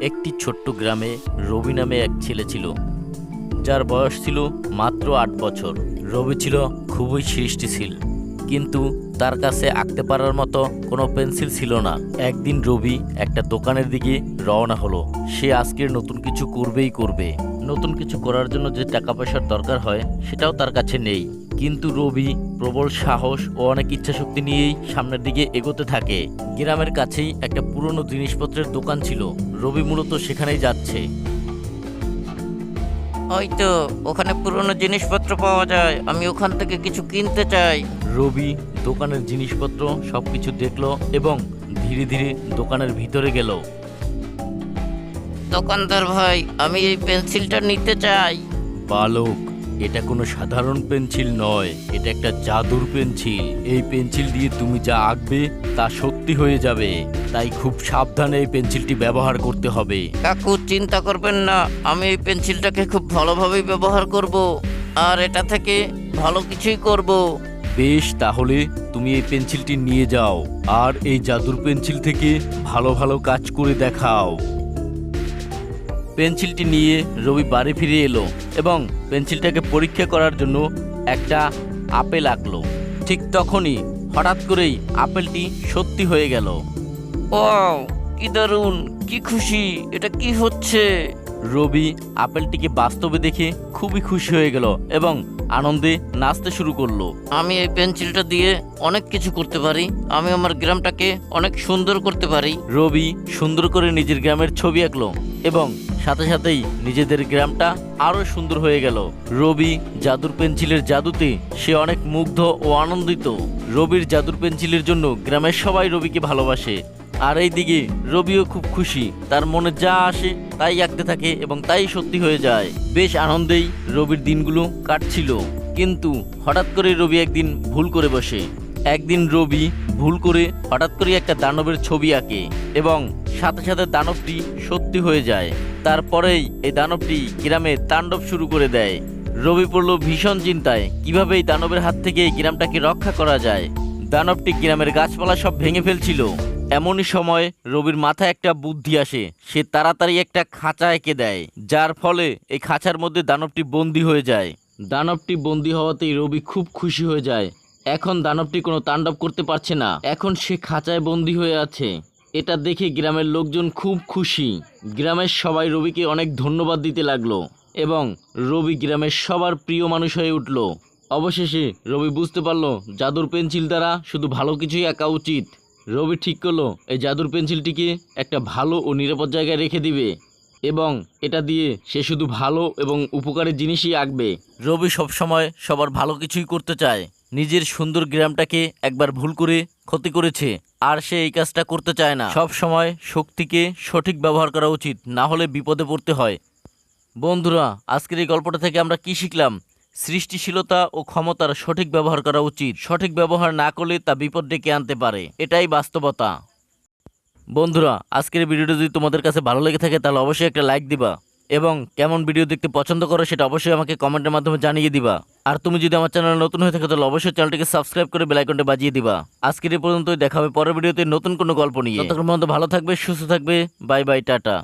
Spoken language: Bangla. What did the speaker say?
একটি ছোট্ট গ্রামে রবি নামে এক ছেলে ছিল। যার বয়স ছিল মাত্র আট বছর। রবি ছিল খুবই সৃষ্টিশীল, কিন্তু তার কাছে আঁকতে পারার মতো কোনো পেন্সিল ছিল না। একদিন রবি একটা দোকানের দিকে রওনা হলো। সে আজকের নতুন কিছু করবেই করবে। নতুন কিছু করার জন্য যে টাকা পয়সার দরকার হয়, সেটাও তার কাছে নেই। কিন্তু রবি প্রবল সাহস ও অনেক ইচ্ছাশক্তি নিয়েই সামনের দিকে এগোতে থাকে। গ্রামের কাছেই একটা পুরনো জিনিসপত্রের দোকান ছিল। রবি মূলত সেখানেই যাচ্ছে। ওই তো ওখানে পুরনো জিনিসপত্র পাওয়া যায়। আমি ওখান থেকে কিছু কিনতে চাই। রবি দোকানের জিনিসপত্র সবকিছু দেখল এবং ধীরে ধীরে দোকানের ভিতরে গেল। দোকানদার ভাই আমি এই পেন্সিলটা নিতে চাই। বালক এটা কোনো সাধারণ পেন্সিল নয় এটা একটা জাদুর পেন্সিল। এই পেন্সিল দিয়ে তুমি যা আঁকবে তা সত্যি হয়ে যাবে। তাই খুব সাবধানে এই পেন্সিলটি ব্যবহার করতে হবে। কাকু চিন্তা করবেন না আমি এই পেন্সিলটাকে খুব ভালোভাবেই ব্যবহার করব। আর এটা থেকে ভালো কিছুই করব। বেশ তাহলে তুমি এই পেন্সিলটি নিয়ে যাও আর এই জাদুর পেন্সিল থেকে ভালো ভালো কাজ করে দেখাও। পেন্সিলটি নিয়ে রবি বাড়ি ফিরে এলো এবং পেন্সিলটাকে পরীক্ষা করার জন্য একটা আপেল আঁকলো। ঠিক তখনই হঠাৎ করেই আপেলটি সত্যি হয়ে গেল। ওয়াও কি দারুণ কি খুশি এটা কি হচ্ছে? রবি আপেলটিকে বাস্তবে দেখে খুবই খুশি হয়ে গেল এবং আনন্দে নাচতে শুরু করল। আমি এই পেন্সিলটা দিয়ে অনেক কিছু করতে পারি আমি আমার গ্রামটাকে অনেক সুন্দর করতে পারি। রবি সুন্দর করে নিজের গ্রামের ছবি আঁকলো। এবং সাথে সাথেই নিজেদের গ্রামটা আরও সুন্দর হয়ে গেল। রবি জাদুর পেন্সিলের জাদুতে সে অনেক মুগ্ধ ও আনন্দিত। রবির জাদুর পেন্সিলের জন্য গ্রামের সবাই রবিকে ভালোবাসে। আর এই দিকে রবিও খুব খুশি। তার মনে যা আসে তাই আঁকতে থাকে এবং তাই সত্যি হয়ে যায়। বেশ আনন্দেই রবির দিনগুলো কাটছিল। কিন্তু হঠাৎ করে রবি একদিন ভুল করে বসে। একদিন রবি ভুল করে হঠাৎ করে একটা দানবের ছবি আঁকে এবং সাথে সাথে দানবটি সত্যি হয়ে যায়। তারপরেই এই দানবটি গ্রামে তাণ্ডব শুরু করে দেয়। রবি পড়ল ভীষণ চিন্তায়, কীভাবে এই দানবের হাত থেকে এই গ্রামটাকে রক্ষা করা যায়? দানবটি গ্রামের গাছপালা সব ভেঙে ফেলছিল। এমনই সময় রবির মাথায় একটা বুদ্ধি আসে। সে তাড়াতাড়ি একটা খাঁচা এঁকে দেয়, যার ফলে এই খাঁচার মধ্যে দানবটি বন্দি হয়ে যায়। দানবটি বন্দি হওয়াতেই রবি খুব খুশি হয়ে যায়। এখন দানবটি কোনো তাণ্ডব করতে পারছে না। এখন সে খাঁচায় বন্দি হয়ে আছে। এটা দেখে গ্রামের লোকজন খুব খুশি। গ্রামের সবাই রবিকে অনেক ধন্যবাদ দিতে লাগল এবং রবি গ্রামের সবার প্রিয় মানুষ হয়ে উঠল। অবশেষে রবি বুঝতে পারল, জাদুর পেন্সিল দ্বারা শুধু ভালো কিছুই আঁকা উচিত। রবি ঠিক করল, এই জাদুর পেন্সিলটিকে একটা ভালো ও নিরাপদ জায়গায় রেখে দিবে এবং এটা দিয়ে সে শুধু ভালো এবং উপকারের জিনিসই আঁকবে। রবি সবসময় সবার ভালো কিছুই করতে চায়। নিজের সুন্দর গ্রামটাকে একবার ভুল করে ক্ষতি করেছে, আর সে এই কাজটা করতে চায় না। সব সময় শক্তিকে সঠিক ব্যবহার করা উচিত, না হলে বিপদে পড়তে হয়। বন্ধুরা, আজকের এই গল্পটা থেকে আমরা কি শিখলাম? সৃষ্টিশীলতা ও ক্ষমতার সঠিক ব্যবহার করা উচিত। সঠিক ব্যবহার না করলে তা বিপদ ডেকে আনতে পারে। এটাই বাস্তবতা। বন্ধুরা, আজকের ভিডিওটা যদি তোমাদের কাছে ভালো লেগে থাকে, তাহলে অবশ্যই একটা লাইক দিবা। এবং কেমন ভিডিও দেখতে পছন্দ করো, সেটা অবশ্যই আমাকে কমেন্টের মাধ্যমে জানিয়ে দিবা। আর তুমি যদি আমার চ্যানেল নতুন হয়ে থাকে, তাহলে অবশ্যই চ্যানেলটিকে সাবস্ক্রাইব করে বেলাইকনটা বাজিয়ে দিবা। আজকের এই পর্যন্তই, দেখা হবে পরের ভিডিওতে নতুন কোনো গল্প নিয়ে। ততক্ষণ পর্যন্ত ভালো থাকবে, সুস্থ থাকবে, বাই বাই, টাটা।